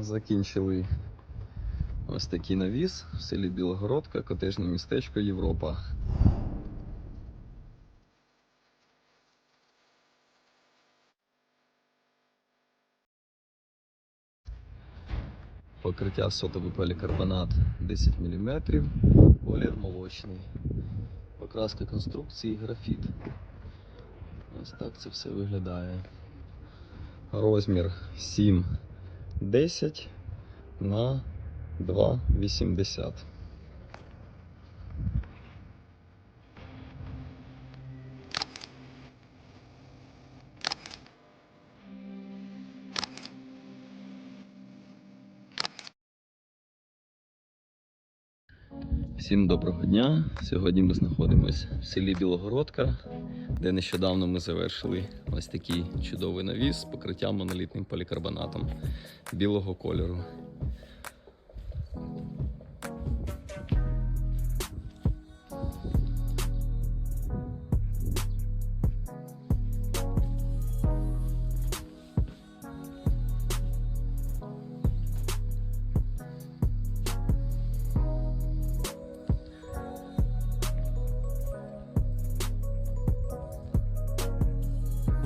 Закінчили ось такий навіс в селі Білогородка, котежне містечко Європа. Покриття сотовий полікарбонат 10 мм, колір молочний. Покраска конструкції графіт. Ось так це все виглядає. Розмір 7 10 на 2,80. Всім доброго дня! Сьогодні ми знаходимося в селі Білогородка, де нещодавно ми завершили ось такий чудовий навіс з покриттям монолітним полікарбонатом білого кольору.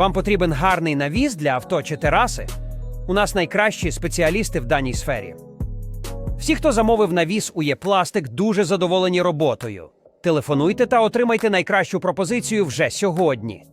Вам потрібен гарний навіс для авто чи тераси? У нас найкращі спеціалісти в даній сфері. Всі, хто замовив навіс у Єпластик, дуже задоволені роботою. Телефонуйте та отримайте найкращу пропозицію вже сьогодні.